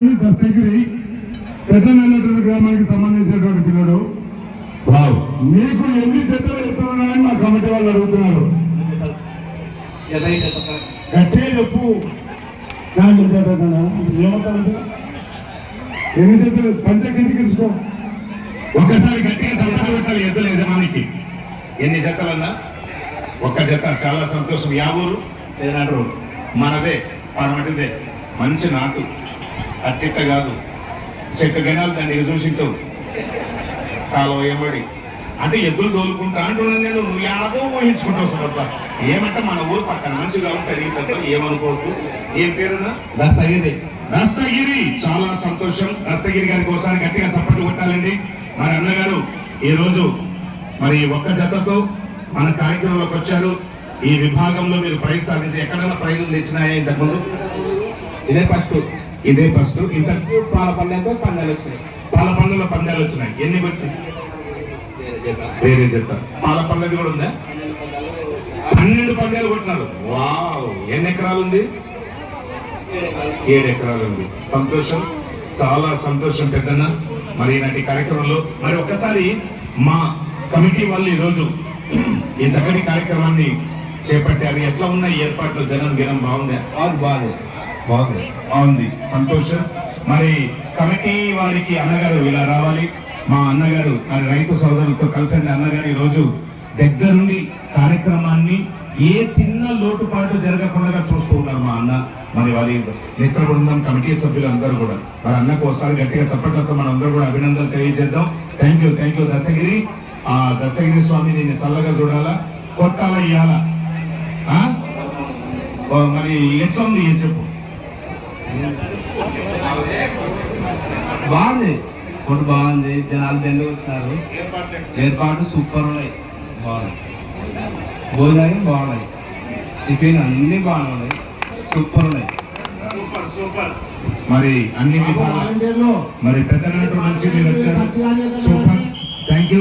దస్తగిరి పెద్దనల్లటూరు గ్రామానికి సంబంధించినటువంటి పిల్లడు. మీకు ఎన్ని జతలు ఎత్తున్నాయని మా కమిటీ వాళ్ళు అడుగుతున్నారు. గట్టిగా చెప్పు. ఏమవుతావు ఎన్ని జతలు పంచ కిందికి తీసుకో ఒక్కసారి గట్టిగా ఎద్దుల యజమానికి. ఎన్ని జతలన్నా ఒక్క జత చాలా సంతోషం. యా ఊరు ఏనాడు మనదే. పడమటిదే. మంచి నాటు. అట్టిట్ట కాదు. చెట్టు గణాలు దాన్ని చూసింటావు. కాలువ ఏమడి? అంటే ఎద్దులు తోలుకుంటా అంటున్నాను నేను. నువ్వు యాదో ఊహించుకుంటావు సరబ్బా ఏమంటే మన ఊరు పక్కన మంచిగా ఉంటుంది తప్ప ఏమనుకోవద్దు. ఏం పేరునా? దస్తగిరి. రస్తగిరి చాలా సంతోషం. రస్తగిరి గారికి ఒకసారి గట్టిగా చప్పట్లు కొట్టాలండి. మరి అన్నగారు ఈ రోజు మరి ఒక్క జతతో మన కార్యక్రమంలోకి వచ్చారు. ఈ విభాగంలో మీరు ప్రైజ్ సాధించి ఎక్కడైనా ప్రైజులు తెచ్చినాయా ఇంతకుముందు? ఇదే ఫస్ట్. ఇదే ఫస్ట్. ఇంత పాల పల్లెతో పందాలు వచ్చినాయి. పాల పండుగ పందాలు వచ్చినాయి. ఎన్ని పెట్టి వేరే చెప్తా పాల పండుగ కూడా ఉందా? పన్నెండు పందాలు కొట్టినారు. వావ్. ఎన్ని ఎకరాలు ఉంది? ఏడు ఎకరాలు ఉంది. సంతోషం. చాలా సంతోషం పెద్దన్న. మరి ఈనాటి కార్యక్రమంలో మరి ఒక్కసారి మా కమిటీ వాళ్ళు ఈరోజు ఈ చక్కటి కార్యక్రమాన్ని చేపట్టారు. ఎట్లా ఉన్నాయి ఏర్పాట్లు? జనం గినం బాగుందా? అది బాగుంది. బాగుంది. బాగుంది. సంతోషం. మరి కమిటీ వారికి అన్నగారు ఇలా రావాలి. మా అన్నగారు మరి రైతు సోదరులతో కలిసండి అన్నగారు ఈరోజు. దగ్గరుండి కార్యక్రమాన్ని ఏ చిన్న లోటుపాటు జరగకుండా చూస్తూ ఉన్నారు మా అన్న. మరి వారి మిత్ర బృందం కమిటీ సభ్యులు అందరూ కూడా. వారి అన్నకు ఒకసారి గట్టిగా చప్పట్లతో మనం అందరూ కూడా అభినందనలు తెలియజేద్దాం. Thank you thank you Dasagiri. ఆ దశగిరి స్వామి నేను చల్లగా చూడాలా? కొట్టాలా ఇయ్యాలా? మరి ఎట్లా ఉంది ఏం చెప్పు. బాగుంది. ఫుడ్ బాగుంది. జనాలు దండి వచ్చినారు ఏర్పాటు సూపర్ ఉన్నాయి. బాగున్నాయి. భోజనాలు బాగున్నాయి. టిఫిన్ అన్ని బాగున్నాయి. సూపర్ ఉన్నాయి. సూపర్ సూపర్ మరి అన్ని మరి పెద్దనాటు నుంచి మీరు వచ్చారు. Super thank you